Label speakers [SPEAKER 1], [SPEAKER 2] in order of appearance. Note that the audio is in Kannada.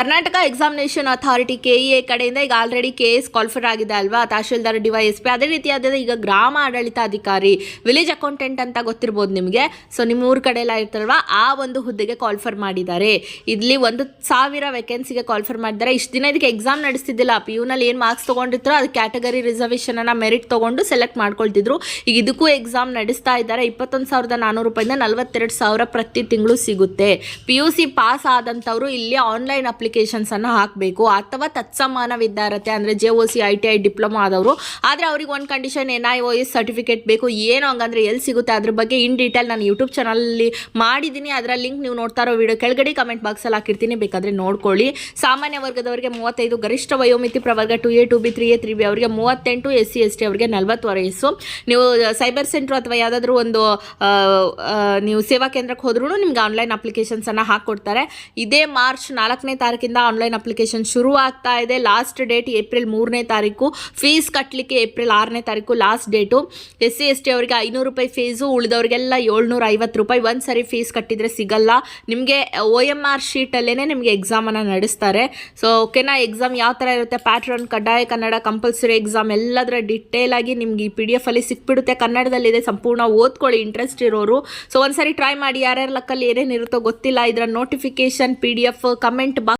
[SPEAKER 1] Karnataka examination authority K E A ಕಡೆಯಿಂದ ಈಗ ಆಲ್ರೆಡಿ ಕೆ ಎಸ್ ಕ್ವಾಲಿಫೈಡ್ ಆಗಿದೆ ಅಲ್ವಾ? Tahsildar D Y S P ಅದೇ ರೀತಿಯಾದ ಈಗ ಗ್ರಾಮ ಆಡಳಿತಾಧಿಕಾರಿ ವಿಲೇಜ್ ಅಕೌಂಟೆಂಟ್ ಅಂತ ಗೊತ್ತಿರ್ಬೋದು ನಿಮಗೆ. ಸೊ ನಿಮ್ಮ ಊರ ಕಡೆ ಎಲ್ಲ ಇರುತ್ತಲ್ವಾ ಆ ಒಂದು ಹುದ್ದೆಗೆ ಕ್ವಾಲಿಫರ್ ಮಾಡಿದ್ದಾರೆ. ಇಲ್ಲಿ ಒಂದು ಸಾವಿರ ವೇಕೆನ್ಸಿಗೆ ಕ್ವಾಲಿಫರ್ ಮಾಡಿದ್ದಾರೆ. ಇಷ್ಟು ದಿನ ಇದಕ್ಕೆ ಎಕ್ಸಾಮ್ ನಡೆಸ್ತಿದ್ದಿಲ್ಲ. ಪಿ ಯುನಲ್ಲಿ ಏನು ಮಾರ್ಕ್ಸ್ ತೊಗೊಂಡಿರ್ತಾರೋ ಅದು ಕ್ಯಾಟಗರಿ ರಿಸರ್ವೇಷನನ್ನು ಮೆರಿಟ್ ತೊಗೊಂಡು ಸೆಲೆಕ್ಟ್ ಮಾಡ್ಕೊಳ್ತಿದ್ರು. ಈಗ ಇದಕ್ಕೂ ಎಕ್ಸಾಮ್ ನಡೆಸ್ತಾ ಇದ್ದಾರೆ. ಇಪ್ಪತ್ತೊಂದು ಸಾವಿರದ ನಾನ್ನೂರು ರೂಪಾಯಿಂದ ನಲವತ್ತೆರಡು ಸಾವಿರ ಪ್ರತಿ ತಿಂಗಳು ಸಿಗುತ್ತೆ. ಪಿ ಯು ಸಿ ಪಾಸ್ ಆದಂಥವರು ಇಲ್ಲಿ ಆನ್ಲೈನ್ ಅಪ್ಲಿಕೇಶನ್ಸನ್ನು ಹಾಕಬೇಕು. ಅಥವಾ ತತ್ಸಮಾನ ವಿದ್ಯಾರ್ಥಿ ಅಂದರೆ J O C I T I diploma ಆದವರು. ಆದರೆ ಅವ್ರಿಗೆ ಒಂದು condition N I O S certificate ಬೇಕು. ಏನು ಹಂಗಂದ್ರೆ ಎಲ್ಲಿ ಸಿಗುತ್ತೆ ಅದ್ರ ಬಗ್ಗೆ ಇನ್ ಡೀಟೇಲ್ ನಾನು ಯೂಟ್ಯೂಬ್ ಚಾನಲಲ್ಲಿ ಮಾಡಿದ್ದೀನಿ ಅದರ ಲಿಂಕ್ ನೀವು ನೋಡ್ತಾ ಇರೋ ವಿಡಿಯೋ ಕೆಳಗಡೆ ಕಮೆಂಟ್ ಬಾಕ್ಸಲ್ಲಿ ಹಾಕಿರ್ತೀನಿ. ಬೇಕಾದರೆ ನೋಡ್ಕೊಳ್ಳಿ. ಸಾಮಾನ್ಯ ವರ್ಗದವರಿಗೆ ಮೂವತ್ತೈದು ಗರಿಷ್ಠ ವಯೋಮಿತಿ ಪ್ರವರ್ಗ two A two B three A three B ಅವರಿಗೆ ಮೂವತ್ತೆಂಟು ಎಸ್ ಸಿ ಎಸ್ ಟಿ ಅವರಿಗೆ ನಲವತ್ತು ವಯಸ್ಸು. ನೀವು ಸೈಬರ್ ಸೆಂಟ್ರ್ ಅಥವಾ ಯಾವುದಾದ್ರೂ ಒಂದು ನೀವು ಸೇವಾ ಕೇಂದ್ರಕ್ಕೆ ಹೋದ್ರೂ ನಿಮ್ಗೆ ಆನ್ಲೈನ್ ಅಪ್ಲಿಕೇಶನ್ಸನ್ನು ಹಾಕ್ಕೊಡ್ತಾರೆ. ಇದೇ ಮಾರ್ಚ್ ನಾಲ್ಕನೇ ತಾರೀಕಿಂದ ಆನ್ಲೈನ್ ಅಪ್ಲಿಕೇಶನ್ ಶುರು ಆಗ್ತಾ ಇದೆ. ಲಾಸ್ಟ್ ಡೇಟ್ ಏಪ್ರಿಲ್ ಮೂರನೇ ತಾರೀಕು. ಫೀಸ್ ಕಟ್ಟಲಿಕ್ಕೆ ಏಪ್ರಿಲ್ ಆರನೇ ತಾರೀಕು last date S C S T ಅವರಿಗೆ ಐನೂರು ರೂಪಾಯಿ ಫೀಸು ಉಳಿದವರಿಗೆಲ್ಲ ಏಳ್ನೂರ ಐವತ್ತು ರೂಪಾಯಿ. ಒಂದು ಸರಿ ಫೀಸ್ ಕಟ್ಟಿದರೆ ಸಿಗಲ್ಲ. ನಿಮಗೆ ಒ ಎಂ ಆರ್ ಶೀಟಲ್ಲೇ ನಿಮಗೆ ಎಕ್ಸಾಮನ್ನು ನಡೆಸ್ತಾರೆ. ಸೊ ಓಕೆನಾ ಎಕ್ಸಾಮ್ ಯಾವ ಥರ ಇರುತ್ತೆ? ಪ್ಯಾಟ್ರನ್ ಕಡ್ಡಾಯ ಕನ್ನಡ ಕಂಪಲ್ಸರಿ ಎಕ್ಸಾಮ್ ಎಲ್ಲದರ ಡಿಟೇಲ್ ಆಗಿ ನಿಮ್ಗೆ ಈ ಪಿ ಡಿ ಎಫ್ ಅಲ್ಲಿ ಸಿಕ್ಬಿಡುತ್ತೆ. ಕನ್ನಡದಲ್ಲಿದೆ, ಸಂಪೂರ್ಣ ಓದ್ಕೊಳ್ಳಿ ಇಂಟ್ರೆಸ್ಟ್ ಇರೋರು. ಸೊ ಒಂದ್ಸರಿ ಟ್ರೈ ಮಾಡಿ, ಯಾರ್ಯಾರ ಲಕ್ಕಲ್ಲಿ ಏನೇನು ಇರುತ್ತೋ ಗೊತ್ತಿಲ್ಲ. ಇದರ notification P D F comment box